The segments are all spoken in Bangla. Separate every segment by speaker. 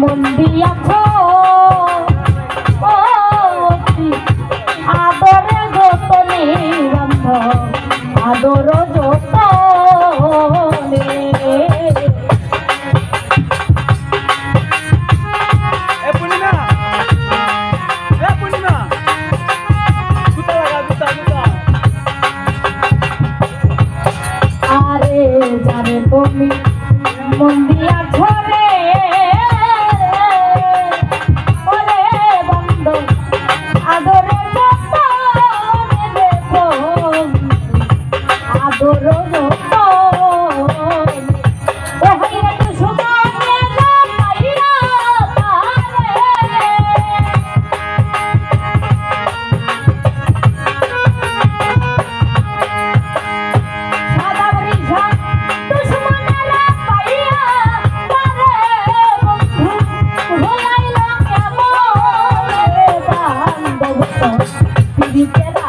Speaker 1: মন দিয়াছ। আদরে যতনে আদর যতন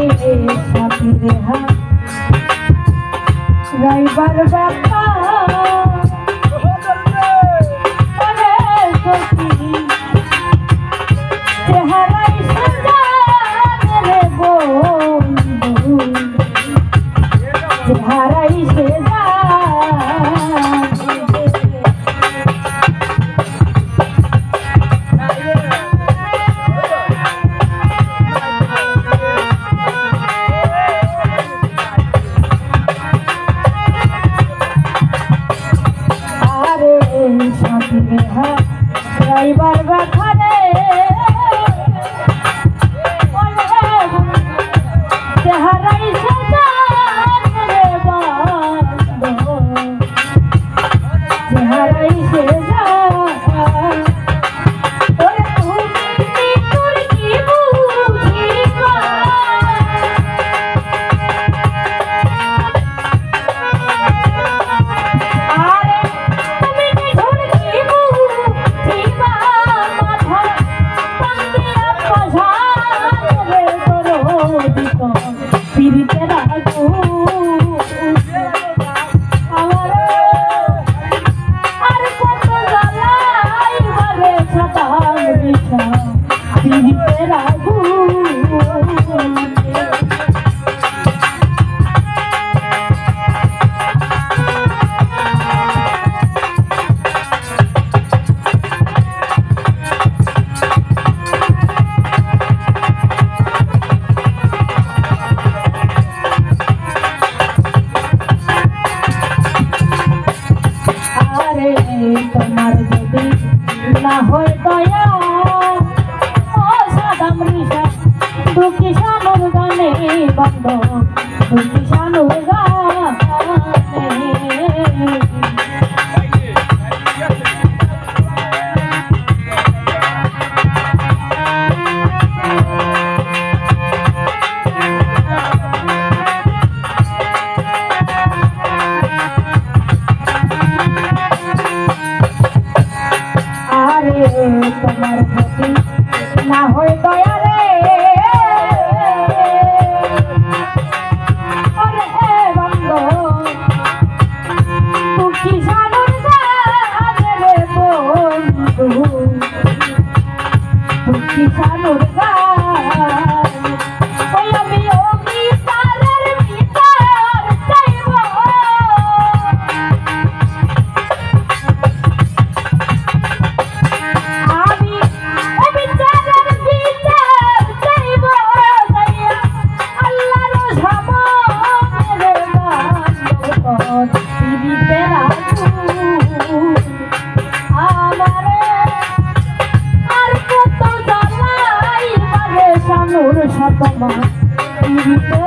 Speaker 1: সাথে সাথে হাত রাইবার ব্যাপার তোমার প্রতি না হয় দয়া তোমার